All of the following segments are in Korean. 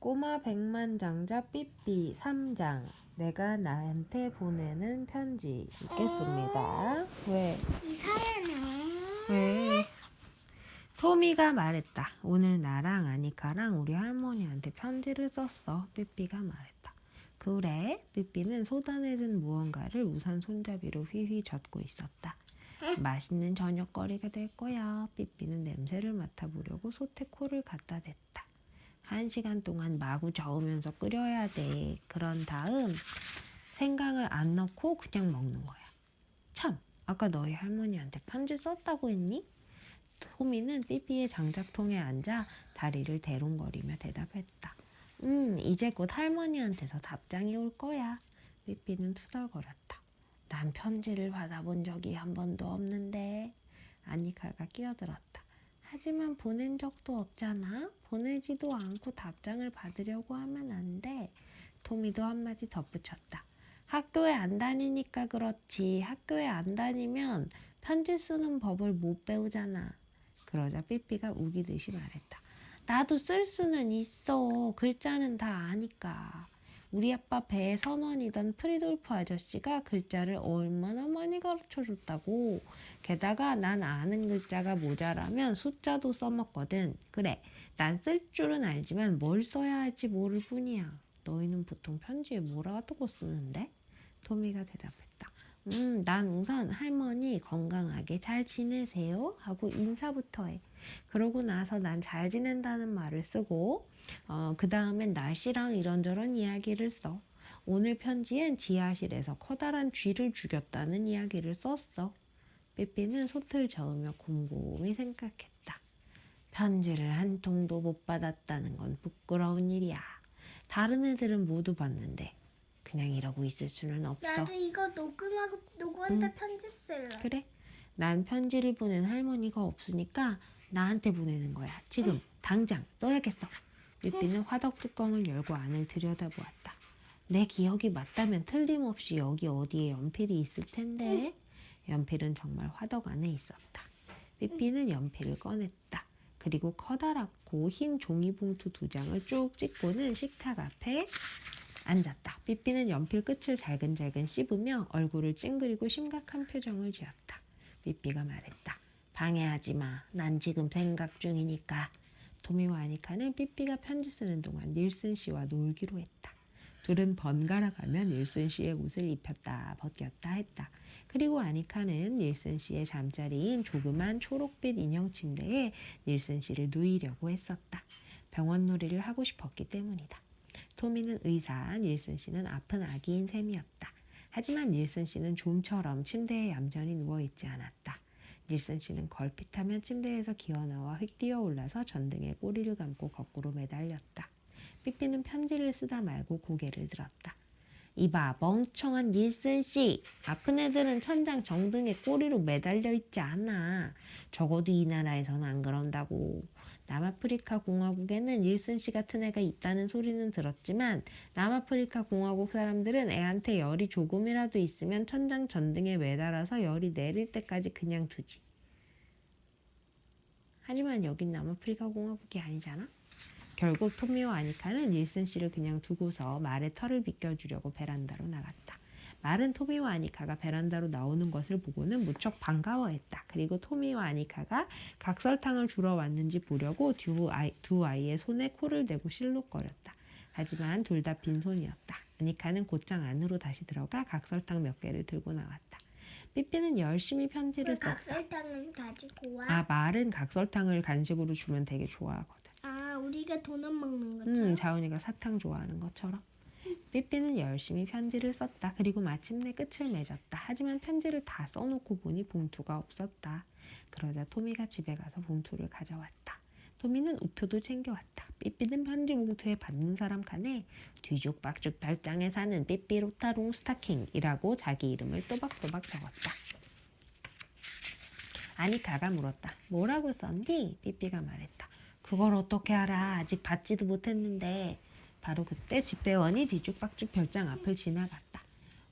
꼬마 백만장자 삐삐 3장 내가 나한테 보내는 편지 읽겠습니다. 왜? 이상하네. 왜? 토미가 말했다. 오늘 나랑 아니카랑 우리 할머니한테 편지를 썼어. 삐삐가 말했다. 그래? 삐삐는 든 무언가를 우산 손잡이로 휘휘 젓고 있었다. 맛있는 저녁거리가 될 거야. 삐삐는 냄새를 맡아보려고 솥에 코를 갖다 댔다. 한 시간 동안 마구 저으면서 끓여야 돼. 그런 다음 생강을 안 넣고 그냥 먹는 거야. 참, 아까 너희 할머니한테 편지 썼다고 했니? 토미는 삐삐의 장작통에 앉아 다리를 대롱거리며 대답했다. 음, 이제 곧 할머니한테서 답장이 올 거야. 삐삐는 투덜거렸다. 난 편지를 받아본 적이 한 번도 없는데. 아니카가 끼어들었다. 하지만 보낸 적도 없잖아. 보내지도 않고 답장을 받으려고 하면 안 돼. 토미도 한마디 덧붙였다. 학교에 안 다니니까 그렇지. 학교에 안 다니면 편지 쓰는 법을 못 배우잖아. 그러자 삐삐가 우기듯이 말했다. 나도 쓸 수는 있어. 글자는 다 아니까. 우리 아빠 배에 선원이던 프리돌프 아저씨가 글자를 얼마나 많이 가르쳐 줬다고. 게다가 난 아는 글자가 모자라면 숫자도 써먹거든. 그래, 난 쓸 줄은 알지만 뭘 써야 할지 모를 뿐이야. 너희는 보통 편지에 뭐라고 쓰는데? 토미가 대답했다. 음, 난 우선 할머니 건강하게 잘 지내세요 하고 인사부터 해. 그러고 나서 난 잘 지낸다는 말을 쓰고 어, 그 다음엔 날씨랑 이런저런 이야기를 써. 오늘 편지엔 지하실에서 커다란 쥐를 죽였다는 이야기를 썼어. 삐삐는 솥을 저으며 곰곰이 생각했다. 편지를 한 통도 못 받았다는 건 부끄러운 일이야. 다른 애들은 모두 봤는데 그냥 이러고 있을 수는 없어. 나도 이거 녹음하고 누구한테 응. 편지 쓸래. 그래? 난 편지를 보낸 할머니가 없으니까 나한테 보내는 거야. 지금 당장 써야겠어. 삐삐는 화덕 뚜껑을 열고 안을 들여다보았다. 내 기억이 맞다면 틀림없이 여기 어디에 연필이 있을 텐데 연필은 정말 화덕 안에 있었다. 삐삐는 연필을 꺼냈다. 그리고 커다랗고 흰 종이봉투 두 장을 쭉 찍고는 식탁 앞에 앉았다. 삐삐는 연필 끝을 잘근잘근 씹으며 얼굴을 찡그리고 심각한 표정을 지었다. 삐삐가 말했다. 방해하지 마. 난 지금 생각 중이니까. 도미와 아니카는 삐삐가 편지 쓰는 동안 닐슨 씨와 놀기로 했다. 둘은 번갈아 가며 닐슨 씨의 옷을 입혔다 벗겼다 했다. 그리고 아니카는 닐슨 씨의 잠자리인 조그만 초록빛 인형 침대에 닐슨 씨를 누이려고 했었다. 병원 놀이를 하고 싶었기 때문이다. 토미는 의사, 닐슨 씨는 아픈 아기인 셈이었다. 하지만 닐슨 씨는 좀처럼 침대에 얌전히 누워 있지 않았다. 닐슨 씨는 걸핏하면 침대에서 기어나와 휙 뛰어 올라서 전등에 꼬리를 감고 거꾸로 매달렸다. 삐삐는 편지를 쓰다 말고 고개를 들었다. 이봐 멍청한 닐슨 씨 아픈 애들은 천장 정등에 꼬리로 매달려 있지 않아 적어도 이 나라에서는 안 그런다고 남아프리카 공화국에는 닐슨 씨 같은 애가 있다는 소리는 들었지만 남아프리카 공화국 사람들은 애한테 열이 조금이라도 있으면 천장 전등에 매달아서 열이 내릴 때까지 그냥 두지 하지만 여긴 남아프리카 공화국이 아니잖아 결국 토미와 아니카는 닐슨 씨를 그냥 두고서 말의 털을 비껴주려고 베란다로 나갔다. 말은 토미와 아니카가 베란다로 나오는 것을 보고는 무척 반가워했다. 그리고 토미와 아니카가 각설탕을 주러 왔는지 보려고 두, 아이, 두 아이의 손에 코를 대고 실룩거렸다. 하지만 둘 다 빈손이었다. 아니카는 곧장 안으로 다시 들어가 각설탕 몇 개를 들고 나왔다. 삐삐는 열심히 편지를 왜 썼다. 각설탕을 가지고 와? 아 말은 각설탕을 간식으로 주면 되게 좋아하거든. 아, 우리가 도넛 먹는 것처럼. 음, 자훈이가 사탕 좋아하는 것처럼. 삐삐는 열심히 편지를 썼다. 그리고 마침내 끝을 맺었다. 하지만 편지를 다 써놓고 보니 봉투가 없었다. 그러자 토미가 집에 가서 봉투를 가져왔다. 토미는 우표도 챙겨왔다. 삐삐는 편지 봉투에 받는 사람 칸에 뒤죽박죽 별장에 사는 삐삐 로타롱 스타킹이라고 자기 이름을 또박또박 적었다. 아니카가 물었다. 뭐라고 썼니? 삐삐가 말했다. 그걸 어떻게 알아? 아직 받지도 못했는데. 바로 그때 집배원이 뒤죽박죽 별장 앞을 지나갔다.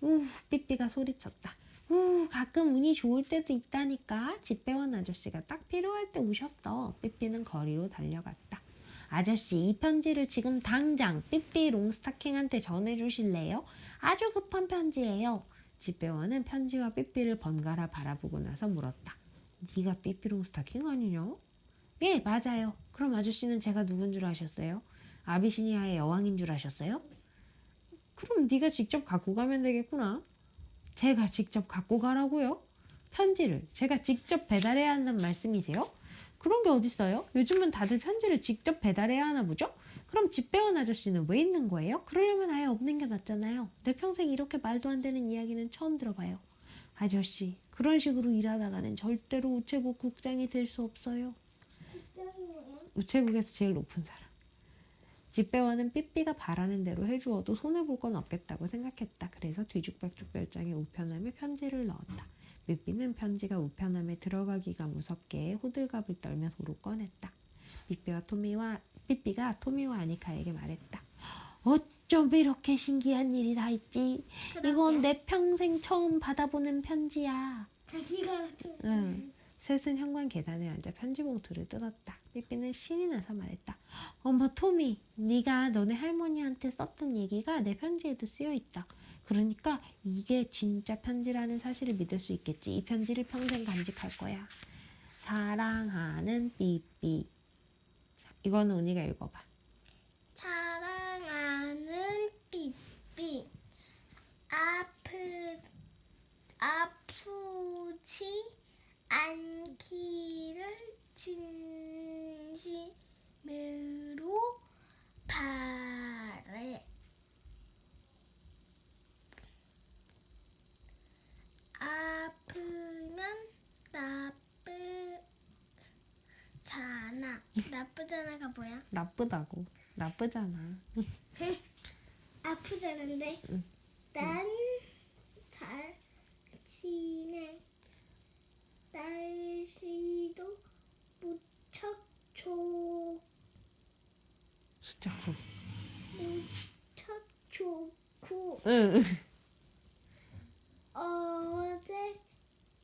우, 삐삐가 소리쳤다. 우, 가끔 운이 좋을 때도 있다니까. 집배원 아저씨가 딱 필요할 때 오셨어. 삐삐는 거리로 달려갔다. 아저씨 이 편지를 지금 당장 삐삐 롱스타킹한테 전해주실래요? 아주 급한 편지예요. 집배원은 편지와 삐삐를 번갈아 바라보고 나서 물었다. 네가 삐삐 롱스타킹 아니냐? 예 맞아요. 그럼 아저씨는 제가 누군 줄 아셨어요? 아비시니아의 여왕인 줄 아셨어요? 그럼 네가 직접 갖고 가면 되겠구나. 제가 직접 갖고 가라고요? 편지를 제가 직접 배달해야 한다는 말씀이세요? 그런 게 어딨어요? 요즘은 다들 편지를 직접 배달해야 하나 보죠? 그럼 집배원 아저씨는 왜 있는 거예요? 그러려면 아예 없는 게 낫잖아요. 내 평생 이렇게 말도 안 되는 이야기는 처음 들어봐요. 아저씨, 그런 식으로 일하다가는 절대로 우체국 국장이 될 수 없어요. 우체국에서 제일 높은 사람. 집배원은 삐삐가 바라는 대로 해주어도 손해볼 건 없겠다고 생각했다. 그래서 뒤죽박죽 별장에 우편함에 편지를 넣었다. 삐삐는 편지가 우편함에 들어가기가 무섭게 호들갑을 떨며 도로 꺼냈다. 삐삐와 토미와 삐삐가 토미와 아니카에게 말했다. 어쩜 이렇게 신기한 일이 다 있지? 이건 내 평생 처음 받아보는 편지야. 자기가 응. 셋은 현관 계단에 앉아 편지 봉투를 뜯었다. 삐삐는 신이 나서 말했다. 어머 토미, 네가 너네 할머니한테 썼던 얘기가 내 편지에도 쓰여 있다. 그러니까 이게 진짜 편지라는 사실을 믿을 수 있겠지. 이 편지를 평생 간직할 거야. 사랑하는 삐삐. 자, 이거는 언니가 읽어봐. 사랑하는 삐삐 아프 아프지 않기를 진심으로 바래. 아프면 나쁘잖아. 나쁘잖아가 뭐야? 나쁘다고. 나쁘잖아. 아프잖은데 응. 난 잘 지내 날씨도 무척 좋 진짜 그. 무척 좋고 응. 어제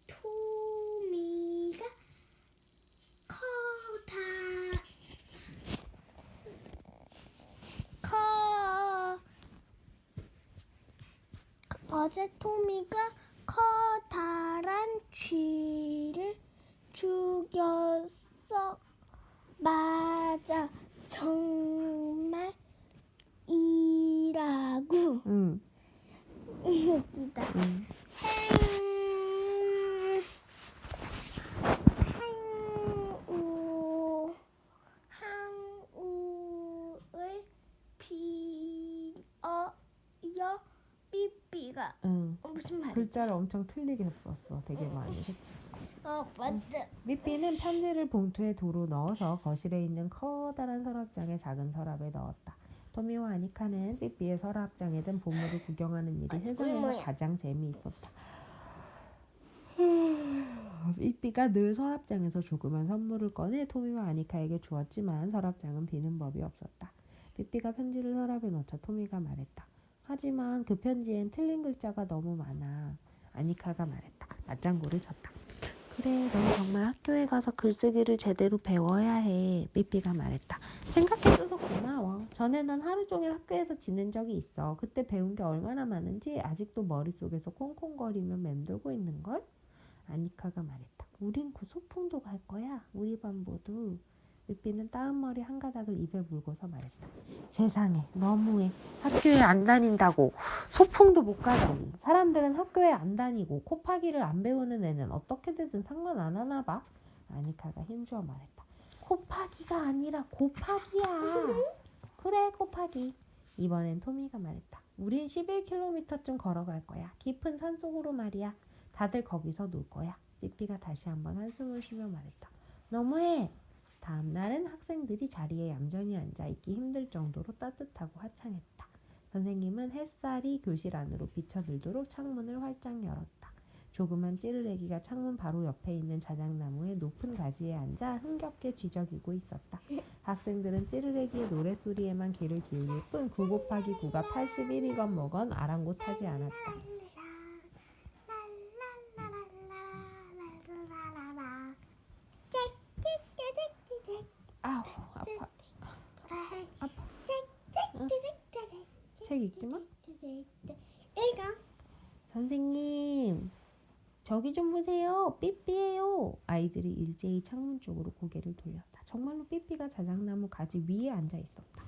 토미가 커다 커 어제 토미가 커다란 쥐를 죽였어 맞아 정말 이라고 응. 웃기다 응. 항우를 삐삐가 응. 어, 무슨 말이야? 글자를 엄청 틀리게 썼어. 되게 많이. 그치? 어 맞다. 삐삐는 편지를 봉투에 도로 넣어서 거실에 있는 커다란 서랍장에 작은 서랍에 넣었다. 토미와 아니카는 삐삐의 서랍장에 든 보물을 구경하는 일이 세상에서. 가장 재미있었다. 삐삐가 늘 서랍장에서 조그만 선물을 꺼내 토미와 아니카에게 주었지만 서랍장은 비는 법이 없었다. 삐삐가 편지를 서랍에 넣자 토미가 말했다. 하지만 그 편지엔 틀린 글자가 너무 많아. 아니카가 말했다. 맞장구를 쳤다. 그래, 넌 정말 학교에 가서 글쓰기를 제대로 배워야 해. 삐삐가 말했다. 생각해줘서 고마워. 전에 난 하루 종일 학교에서 지낸 적이 있어. 그때 배운 게 얼마나 많은지 아직도 머릿속에서 콩콩거리며 맴돌고 있는걸? 아니카가 말했다. 우린 곧 소풍도 갈 거야. 우리 반 모두. 삐삐는 따은 머리 한 가닥을 입에 물고서 말했다. 세상에, 너무해. 학교에 안 다닌다고. 소풍도 못 가다니. 사람들은 학교에 안 다니고 코파기를 안 배우는 애는 어떻게 되든 상관 안 하나 봐. 아니카가 힘주어 말했다. 코파기가 아니라 곱하기야. 그래, 곱하기. 이번엔 토미가 말했다. 우린 11km쯤 걸어갈 거야. 깊은 산속으로 말이야. 다들 거기서 놀 거야. 삐삐가 다시 한번 한숨을 쉬며 말했다. 너무해. 다음 날은 학생들이 자리에 얌전히 앉아 있기 힘들 정도로 따뜻하고 화창했다. 선생님은 햇살이 교실 안으로 비쳐들도록 창문을 활짝 열었다. 조그만 찌르레기가 창문 바로 옆에 있는 자작나무의 높은 가지에 앉아 흥겹게 쥐적이고 있었다. 학생들은 찌르레기의 노랫소리에만 귀를 기울일 뿐 9 곱하기 9가 81이건 뭐건 아랑곳하지 않았다. 아우 아파. 책 읽지 마. 일강 선생님, 저기 좀 보세요. 삐삐예요. 아이들이 일제히 창문 쪽으로 고개를 돌렸다. 정말로 삐삐가 자작나무 가지 위에 앉아 있었다.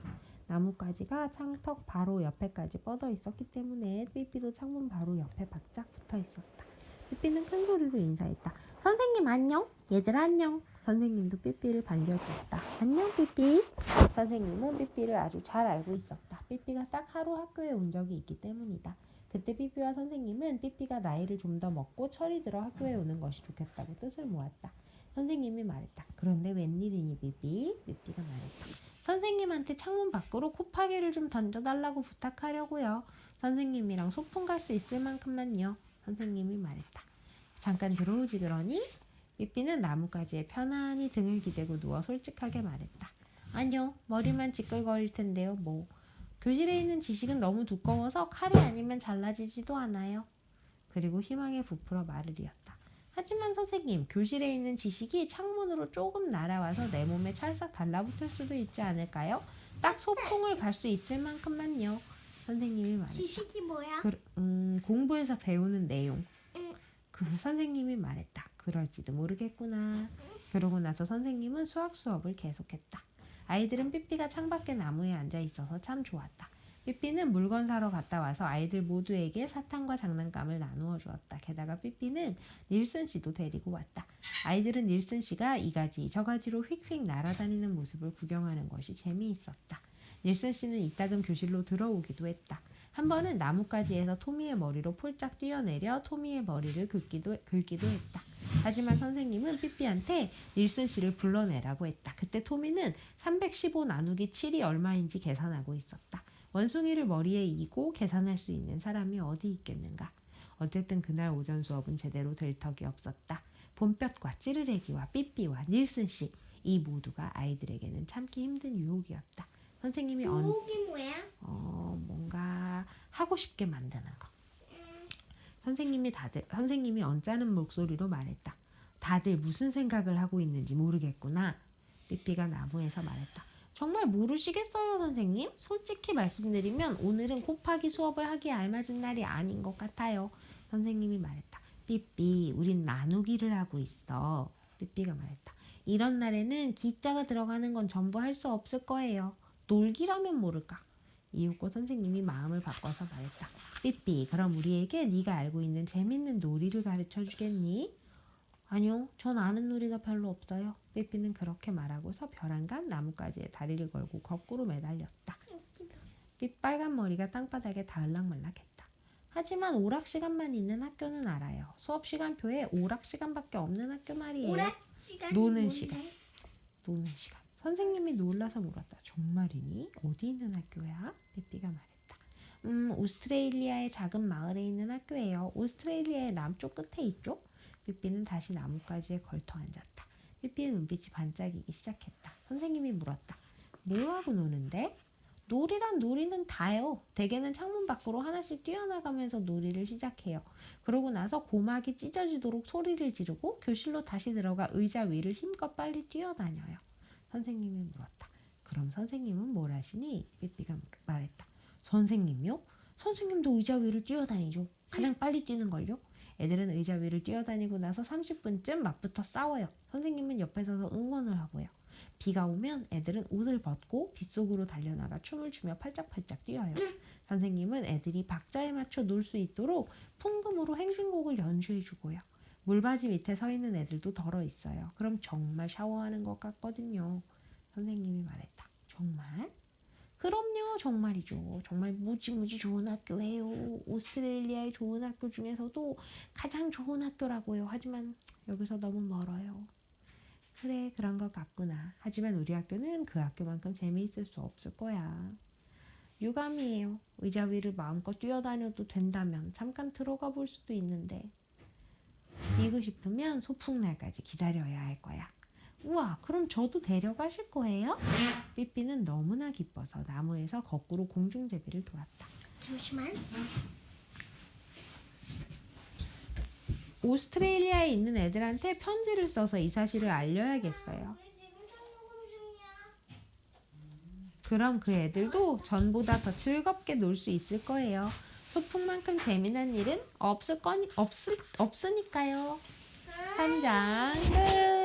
나뭇가지가 창턱 바로 옆에까지 뻗어 있었기 때문에 삐삐도 창문 바로 옆에 바짝 붙어 있었다. 삐삐는 큰 소리로 인사했다. 선생님 안녕. 얘들 안녕. 선생님도 삐삐를 반겨주었다. 안녕 삐삐. 선생님은 삐삐를 아주 잘 알고 있었다. 삐삐가 딱 하루 학교에 온 적이 있기 때문이다. 그때 삐삐와 선생님은 삐삐가 나이를 좀 더 먹고 철이 들어 학교에 오는 것이 좋겠다고 뜻을 모았다. 선생님이 말했다. 그런데 웬일이니 삐삐? 삐삐가 말했다. 선생님한테 창문 밖으로 콧파개를 좀 던져달라고 부탁하려고요. 선생님이랑 소풍 갈 수 있을 만큼만요. 선생님이 말했다. 잠깐 들어오지 그러니? 삐삐는 나뭇가지에 편안히 등을 기대고 누워 솔직하게 말했다. 아니요, 머리만 지끌거릴 텐데요, 뭐. 교실에 있는 지식은 너무 두꺼워서 칼이 아니면 잘라지지도 않아요. 그리고 희망에 부풀어 말을 이었다. 하지만 선생님, 교실에 있는 지식이 창문으로 조금 날아와서 내 몸에 찰싹 달라붙을 수도 있지 않을까요? 딱 소풍을 갈 수 있을 만큼만요. 선생님이 말했다. 지식이 뭐야? 그, 음, 공부에서 배우는 내용. 응. 그 선생님이 말했다. 그럴지도 모르겠구나. 그러고 나서 선생님은 수학 수업을 계속했다. 아이들은 삐삐가 창밖에 나무에 앉아 있어서 참 좋았다. 삐삐는 물건 사러 갔다 와서 아이들 모두에게 사탕과 장난감을 나누어 주었다. 게다가 삐삐는 닐슨 씨도 데리고 왔다. 아이들은 닐슨 씨가 이 가지 저 가지로 휙휙 날아다니는 모습을 구경하는 것이 재미있었다. 닐슨 씨는 이따금 교실로 들어오기도 했다. 한 번은 나뭇가지에서 토미의 머리로 폴짝 뛰어내려 토미의 머리를 긁기도, 긁기도 했다. 하지만 선생님은 삐삐한테 닐슨 씨를 불러내라고 했다. 그때 토미는 315 나누기 7이 얼마인지 계산하고 있었다. 원숭이를 머리에 이고 계산할 수 있는 사람이 어디 있겠는가. 어쨌든 그날 오전 수업은 제대로 될 턱이 없었다. 봄볕과 찌르레기와 삐삐와 닐슨 씨, 이 모두가 아이들에게는 참기 힘든 유혹이었다. 선생님이 언, 목이 뭐야? 어, 뭔가 하고 싶게 만드는 거. 선생님이 다들 선생님이 언짢은 목소리로 말했다. 다들 무슨 생각을 하고 있는지 모르겠구나. 삐삐가 나무에서 말했다. 정말 모르시겠어요, 선생님? 솔직히 말씀드리면 오늘은 곱하기 수업을 하기에 알맞은 날이 아닌 것 같아요. 선생님이 말했다. 삐삐, 우린 나누기를 하고 있어. 삐삐가 말했다. 이런 날에는 기자가 들어가는 건 전부 할 수 없을 거예요. 놀기라면 모를까. 이윽고 선생님이 마음을 바꿔서 말했다. 삐삐, 그럼 우리에게 네가 알고 있는 재밌는 놀이를 가르쳐 주겠니? 아니요, 전 아는 놀이가 별로 없어요. 삐삐는 그렇게 말하고서 벼랑간 나뭇가지에 다리를 걸고 거꾸로 매달렸다. 삐빨간 머리가 땅바닥에 닿을락말락했다. 하지만 오락 시간만 있는 학교는 알아요. 수업 시간표에 오락 시간밖에 없는 학교 말이에요. 오락 시간 노는 뭔데? 시간. 노는 시간. 선생님이 놀라서 물었다. 정말이니? 어디 있는 학교야? 삐삐가 말했다. 음, 오스트레일리아의 작은 마을에 있는 학교예요. 오스트레일리아의 남쪽 끝에 있죠? 삐삐는 다시 나뭇가지에 걸터 앉았다. 삐삐의 눈빛이 반짝이기 시작했다. 선생님이 물었다. 뭐하고 노는데? 놀이란 놀이는 다요. 대개는 창문 밖으로 하나씩 뛰어나가면서 놀이를 시작해요. 그러고 나서 고막이 찢어지도록 소리를 지르고 교실로 다시 들어가 의자 위를 힘껏 빨리 뛰어다녀요. 선생님이 물었다. 그럼 선생님은 뭘 하시니? 삐삐가 물- 말했다. 선생님요? 선생님도 의자 위를 뛰어다니죠. 가장 빨리 뛰는 걸요. 애들은 의자 위를 뛰어다니고 나서 30분쯤 맞붙어 싸워요. 선생님은 옆에 서서 응원을 하고요. 비가 오면 애들은 옷을 벗고 빗속으로 달려나가 춤을 추며 팔짝팔짝 뛰어요. 선생님은 애들이 박자에 맞춰 놀 수 있도록 풍금으로 행진곡을 연주해 주고요. 물바지 밑에 서 있는 애들도 덜어 있어요. 그럼 정말 샤워하는 것 같거든요. 선생님이 말했다. 정말? 그럼요, 정말이죠. 정말 무지무지 좋은 학교예요. 오스트레일리아의 좋은 학교 중에서도 가장 좋은 학교라고요. 하지만 여기서 너무 멀어요. 그래, 그런 것 같구나. 하지만 우리 학교는 그 학교만큼 재미있을 수 없을 거야. 유감이에요. 의자 위를 마음껏 뛰어다녀도 된다면 잠깐 들어가 볼 수도 있는데 뛰고 싶으면 소풍날까지 기다려야 할 거야. 우와, 그럼 저도 데려가실 거예요? 삐삐는 너무나 기뻐서 나무에서 거꾸로 공중제비를 돌았다. 잠시만. 오스트레일리아에 있는 애들한테 편지를 써서 이 사실을 알려야겠어요. 중이야. 그럼 그 애들도 전보다 더 즐겁게 놀 수 있을 거예요. 소풍만큼 재미난 일은 없을 거니 없을 없으니까요. 3장